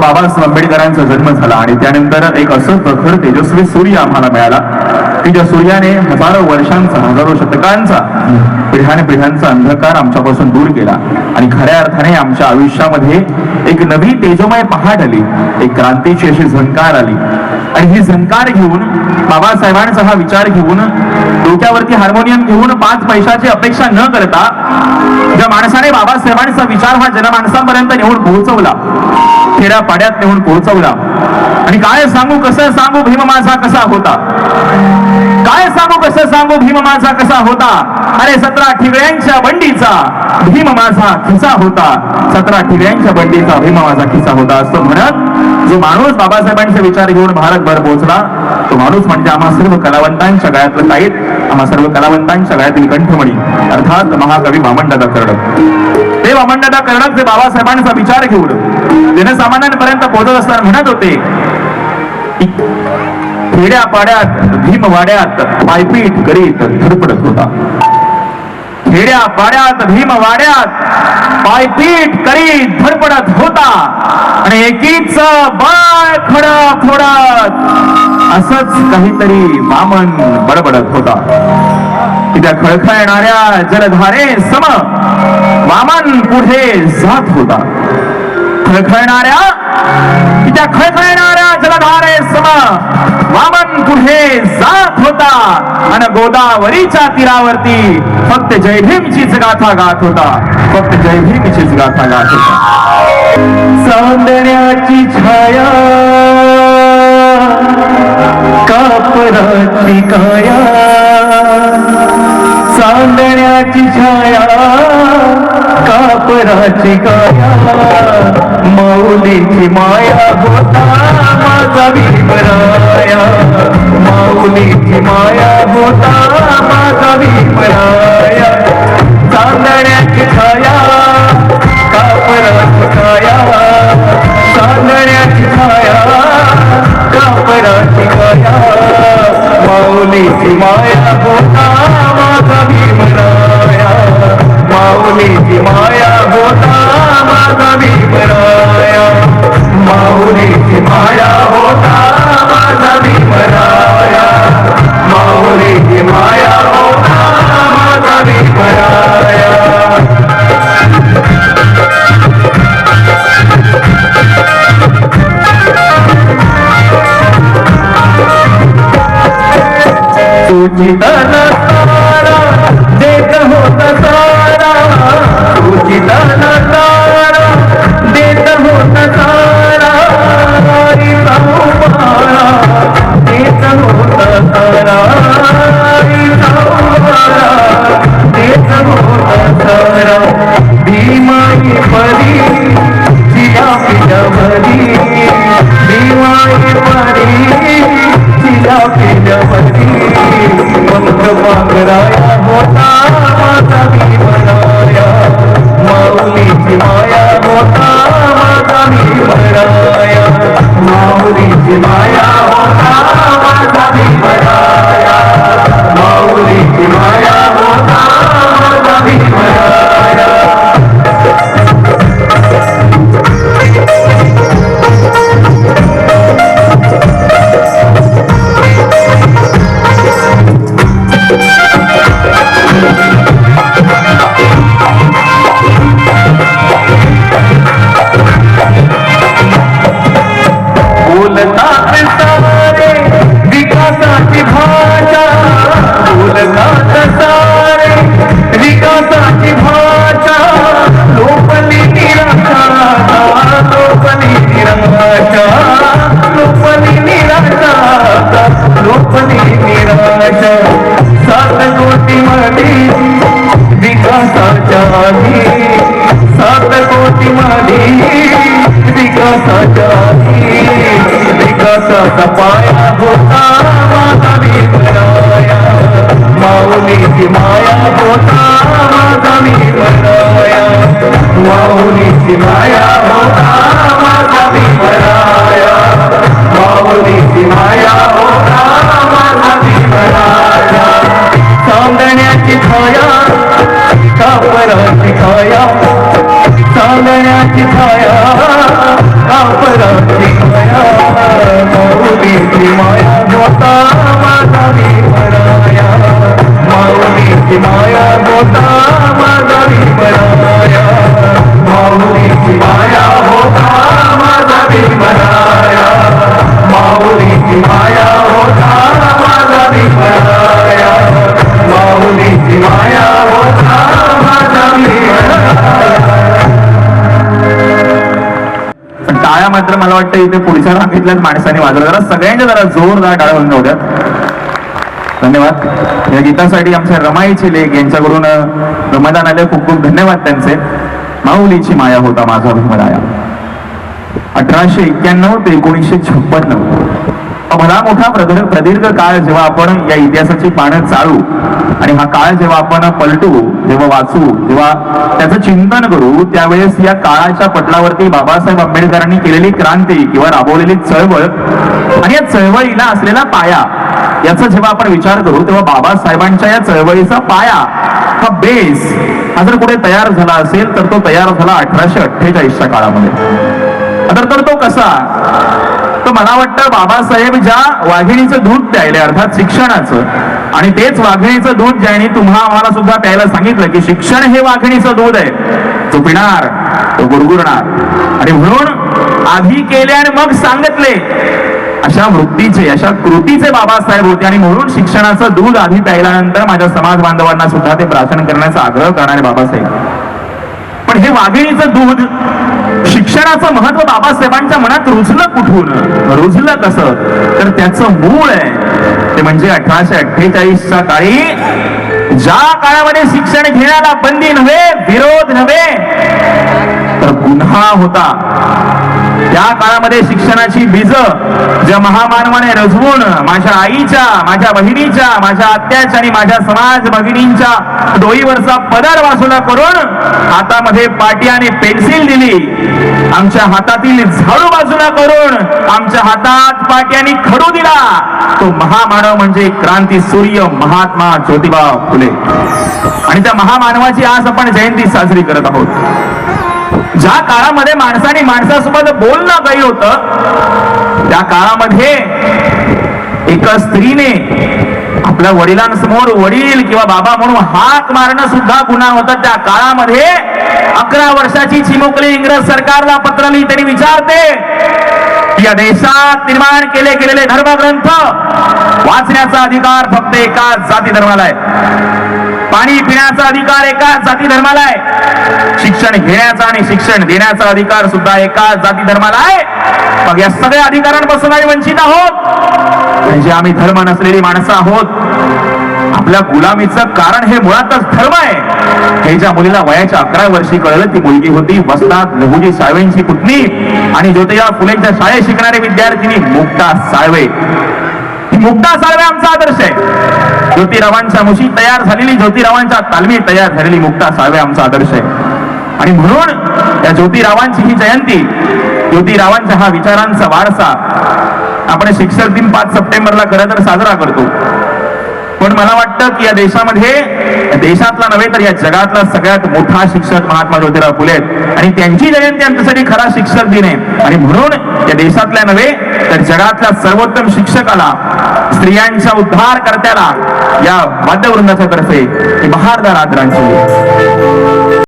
बाबासाहेब आंबेडकरांचा जन्म झाला आणि त्यानंतर एक असं प्रखर तेजस्वी सूर्य आम्हाला मिळाला. की ज्या सूर्याने हजारो वर्षांचा हजारो शतकांचा पिढ्याने पिढ्यांचा अंधकार आमच्यापासून दूर केला. आणि खऱ्या अर्थाने आमच्या आयुष्यामध्ये एक नवी तेजोमय पहाट आली एक क्रांतीची अशी झंकार आली. आणि ही झंकार घेऊन बाबासाहेबांचा हा विचार घेऊन डोक्यावरती हार्मोनियम घेऊन पाच पैशाची अपेक्षा न करता ज्या माणसाने बाबासाहेबांचा विचार हा जनमानसांपर्यंत नेऊन पोहोचवला खेड्या पाड्यात नेऊन पोहोचवला. आणि काय सांगू कसं सांगू भीम माझा कसा होता? काय सांगू कसं सांगू? भीम माझा कसा होता? अरे सतरा ठिगळ्यांच्या बंडीचा भीम माझा खिसा होता? सतरा ठिगळ्यांच्या बंडीचा भीम माझा खिसा होता? असं म्हणत जो माणूस बाबासाहेबांचे विचार घेऊन भारतभर पोहोचला तो माणूस म्हणजे आम्हा सर्व कलावंतांच्या गळ्यातलं काहीत आम्हा सर्व कलावंतांच्या गळ्यातील कंठमणी अर्थात महाकवी वामनदादा कर्डक ते वामनदादा कर्डक जे बाबासाहेबांचा विचार घेऊन जनसामान्यांपर्यंत पोहोचत असताना म्हणत होते खेड्यापाड्यात भीमवाड्यात पायपीट करीत धडपडत होता. खेड्यापाड्यात भीमवाड्यात पायपीट करीत धडपडत होता. आणि एकीच बाळ खडक फोडत असच काहीतरी वामन बडबडत होता. त्या खळखळणाऱ्या जलधारे सम वामन पुढे जात होता. खळखळणाऱ्या त्या खळखळणाऱ्या जलधारे सम वामन पुढे जात होता आणि गोदावरीच्या तीरावरती फक्त जय भीमचीच गाथा गात होता. फक्त जय भीमचीच गाथा गात होता. सौंदर्याची छाया कापराची काया सौंदर्याची छाया कापराची काया माऊलीची माया होता. माझा भीमराया माऊलीची माया होता माझा भीमराया चांदण्याची छाया कापराची काया चांदण्याची छाया कापराची काया माऊलीची माया ঠিকানা होता माझा मी भीमराया माऊलीची माय बोलतात सारे विकासाची भाषा। बोलतात भाषा। निराशा निराशा निराशा पाया होता माझा मी बनवया माऊलीची माया होता माझा मी बनवया माऊलीची माया होता माझा मी भीमराया माऊलीची माया होता माझा मी भीमराया चांदण्याची छाया कापराची छाया. चांदण्याची छाया. परती माया माऊली माया गोता माझा मी पराया माऊली माया गोता माझा मी पराया टाळ्या मात्र मला वाटतं इथे पुढच्या रांगेतल्याच माणसाने वाजवलं. जरा सगळ्यांच्या जरा जोरदार टाळ्या होऊन जाऊ धन्यवाद. या गीतासाठी आमच्या रमाईचे लेख यांच्याकडून रमदान आले खूप खूप धन्यवाद त्यांचे. माऊलीची माया होता माझा भीमराया. अठराशे एक्क्याण्णव ते एकोणीसशे छप्पन्न भला मोठा प्रदीर्घ प्रदीर्घ काळ जेव्हा आपण या इतिहासाची पानं चाळू आणि हा काळ जेव्हा आपण पलटू जेव्हा वाचू जेव्हा त्याचं चिंतन करू त्यावेळेस या काळाच्या पटलावरती बाबासाहेब आंबेडकरांनी केलेली क्रांती किंवा राबवलेली चळवळ आणि या चळवळीला असलेला पाया याचा जेव्हा आपण विचार करू तेव्हा बाबासाहेबांच्या या चळवळीचा पाया हा बेस हा जर कुठे तयार झाला असेल तर तो तयार झाला अठराशे अठ्ठेचाळीसच्या काळामध्ये. तर तर तो कसा? तर मला वाटतं बाबासाहेब ज्या वाघिणीचं दूध प्यायले अर्थात शिक्षणाचं आणि तेच वाघिणीचं दूध ज्याने तुम्हा आम्हाला सुद्धा प्यायला सांगितलं की शिक्षण हे वाघिणीचं दूध आहे. तो पिणार तो गुरगुरणार. आणि म्हणून आधी केले आणि मग सांगितले. अशा वृत्तीचे अशा कृतीचे बाबासाहेब होते आणि म्हणून शिक्षणाचं दूध आधी प्यायल्यानंतर माझ्या समाज बांधवांना सुद्धा ते प्राशन करण्याचा आग्रह करणारे बाबासाहेब. पण हे वाघिणीचं दूध शिक्षणाचं महत्त्व बाबासाहेबांच्या मनात रुजलं कुठून? रुजलं कसं? तर त्याचं मूळ आहे. ते म्हणजे अठराशे अठ्ठेचाळीसच्या काळी ज्या काळामध्ये शिक्षण घेण्याला बंदी नव्हे विरोध नव्हे तर गुन्हा होता. या काळामध्ये शिक्षणाची बीज ज्या महामानवाने रजवून माझ्या आईच्या माझ्या बहिणीच्या माझ्या आत्याच्या आणि माझ्या समाज भगिनींच्या डोईवरचा पदर वासुला करून हातामध्ये पाटी आणि पेन्सिल दिली. आमच्या हातातील झाडू बाजूला करून आमच्या हातात पाटी आणि खडू दिला. तो महामानव म्हणजे क्रांती सूर्य महात्मा ज्योतिबा फुले. आणि त्या महामानवाची आज आपण जयंती साजरी करत आहोत. ज्या काळामध्ये माणसाने माणसासोबत बोलणं काही होतं त्या काळामध्ये एका स्त्रीने आपल्या वडिलांसमोर वडील किंवा बाबा म्हणून हात मारणं सुद्धा गुन्हा होता. त्या काळामध्ये अकरा वर्षाची चिमुकली इंग्रज सरकारला पत्र लिहिते तरी विचारते या देशात निर्माण केले गेलेले धर्मग्रंथ वाचण्याचा अधिकार फक्त एकाच जाती धर्माला आहे. पाणी पिण्याचा अधिकार एकाच जाती धर्माला आहे. शिक्षण घेण्याचा आणि शिक्षण देण्याचा अधिकार सुद्धा एकाच जाती धर्माला आहे. मग या सगळ्या अधिकारांपासून आम्ही वंचित आहोत. म्हणजे आम्ही धर्म नसलेली माणसं आहोत. आपल्या गुलामीचं कारण हे मुळातच धर्म आहे. हे ज्या मुलीला वयाच्या अकरा वर्षी कळलं ती मुलगी होती वस्तात लघुजी साळवेंची पुतणी. आणि ज्योतिबा फुलेंच्या शाळेत शिकणारी विद्यार्थिनी मुक्ता साळवे. ही मुक्ता साळवे आमचा आदर्श आहे. ज्योतिरावांच्या मुशी तयार झालेली ज्योतिरावांच्या तालमी तयार झालेली मुक्ता सावे आमचा आदर्श आहे. आणि म्हणून या ज्योतिरावांची ही जयंती ज्योतिरावांचा हा विचारांचा वारसा आपण शिक्षक दिन पाच सप्टेंबरला खरं तर साजरा करतो. म्हणून मला वाटतं की या देशामध्ये देशातला नव्हे तर या जगातला सगळ्यात मोठा शिक्षक महात्मा ज्योतिराव फुले आहेत. आणि त्यांची जयंती आमच्यासाठी खरा शिक्षक दिन आहे. आणि म्हणून या देशातल्या नव्हे तर जगातल्या सर्वोत्तम शिक्षकाला स्त्रियांच्या उद्धार करत्याला या वाद्यवृंदाच्या तर्फे ही बहारदार आदरांजली